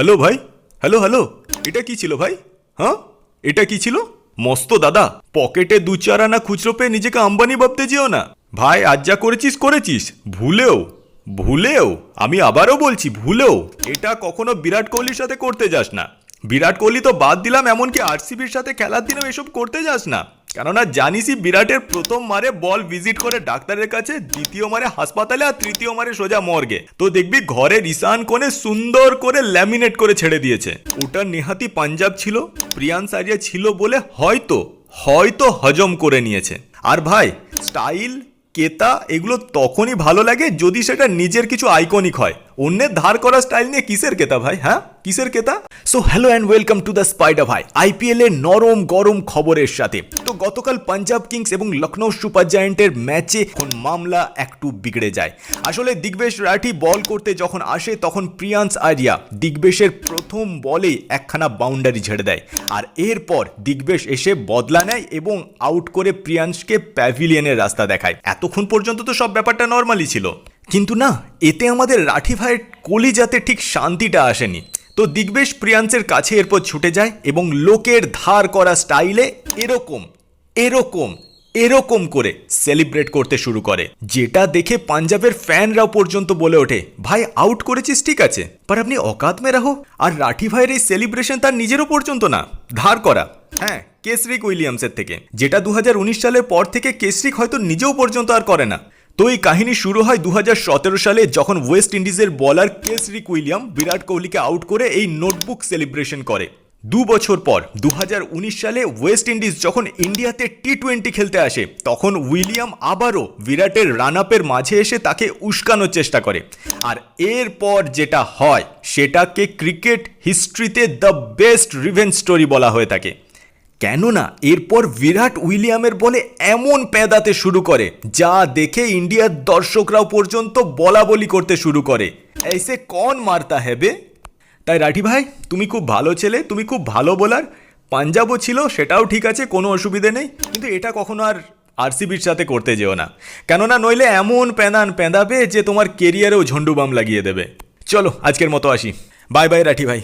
Hello ভাই, hello hello. এটা কি ছিল ভাই? হ্যাঁ? এটা কি ছিল? মস্ত দাদা, পকেটে দু চার আনা খুচরো পেয়ে নিজেকে আম্বানি ভাবতে যেও না। ভাই, আজ যা করেছিস করেছিস। ভুলেও ভুলেও, আমি আবারও বলছি, ভুলেও। এটা কখনো বিরাট কোহলির সাথে করতে যাস না। বিরাট কোহলি তো বাদ দিলাম, এমনকি আরসিবির সাথে খেলার দিনেও এসব করতে যাস না। কেননা জানিসই বিরাটের প্রথম মারে বল ভিজিট করে ডাক্তারের কাছে, দ্বিতীয় মারে হাসপাতালে আর তৃতীয় মারে সোজা মর্গে। তো দেখবি ঘরে রিসান কোণে সুন্দর করে ল্যামিনেট করে ছেড়ে দিয়েছে। ওটা নেহাতি পাঞ্জাব ছিল, প্রিয়ান সারিয়া ছিল বলে হয়তো হয়তো হজম করে নিয়েছে। আর ভাই, স্টাইল, কেতা, এগুলো তখনই ভালো লাগে যদি সেটা নিজের কিছু আইকনিক হয়। অন্যের ধার করা স্টাইল নিয়ে কিসের কেতা ভাই হ্যাঁ? কিসের কেতা? So hello and welcome to the spider ভাই আইপিএল এর নরম গরম খবরের সাথে। তো গতকাল পাঞ্জাব কিংস এবং লখনৌ সুপার জায়ান্টের ম্যাচে এখন মামলা একটু বিগড়ে যায়। আসলে দিগ্বেশ রাঠি বল করতে যখন আসে, তখন প্রিয়ান্স আরিয়া দিগ্বেশের প্রথম বলেই একখানা বাউন্ডারি ঝেড়ে দেয়। আর এরপর দিগ্বেশ এসে বদলা নেয় এবং আউট করে প্রিয়াংশকে প্যাভিলিয়নের রাস্তা দেখায়। এতক্ষণ পর্যন্ত তো সব ব্যাপারটা নর্মালি ছিল। কিন্তু না, এতে আমাদের রাঠি ভাইয়ের কলিজাতে ঠিক শান্তিটা আসেনি। তো দিগ্বেশ প্রিয়াংশের কাছে এরপর ছুটে যায় এবং লোকের ধার করা স্টাইলে এরকম এরকম এরকম করে সেলিব্রেট করতে শুরু করে। যেটা দেখে পাঞ্জাবের ফ্যানরাও পর্যন্ত বলে ওঠে, ভাই আউট করেছিস, ঠিক আছে। পর আপনি অকাত মে রাহো আর রাঠি ভাইয়ের এই সেলিব্রেশন তার নিজেরও পর্যন্ত না, ধার করা। হ্যাঁ কেসরিক উইলিয়ামসের থেকে। যেটা দু হাজার উনিশ সালের পর থেকে কেসরিক হয়তো নিজেও পর্যন্ত আর করে না। তো এই কাহিনী শুরু হয় দু হাজার সতেরো সালে যখন ওয়েস্ট ইন্ডিজের বলার কেসরিক উইলিয়াম বিরাট কোহলিকে আউট করে এই নোটবুক সেলিব্রেশন করে। দু বছর পর দু হাজার উনিশ সালে ওয়েস্ট ইন্ডিজ যখন ইন্ডিয়াতে টি টোয়েন্টি খেলতে আসে, তখন উইলিয়াম আবারও বিরাটের রান আপের মাঝে এসে তাকে উস্কানোর চেষ্টা করে। আর এরপর যেটা হয়, সেটাকে ক্রিকেট হিস্ট্রিতে দ্য বেস্ট রিভেঞ্জ স্টোরি বলা হয়ে থাকে। কেননা এরপর বিরাট উইলিয়ামের বলে এমন পেদাতে শুরু করে, যা দেখে ইন্ডিয়ার দর্শকরাও পর্যন্ত বলা বলি করতে শুরু করে। এসে কন মারতা হেবে? তাই রাঠি ভাই, তুমি খুব ভালো ছেলে, তুমি খুব ভালো বোলার। পাঞ্জাবও ছিল, সেটাও ঠিক আছে, কোনো অসুবিধে নেই। কিন্তু এটা কখনো আর আরসিবির সাথে করতে যেও না। কেননা নইলে এমন প্যাঁদান প্যাঁদাবে যে তোমার কেরিয়ারেও ঝন্ডুবাম লাগিয়ে দেবে। চলো, আজকের মতো আসি। বাই বাই রাঠি ভাই।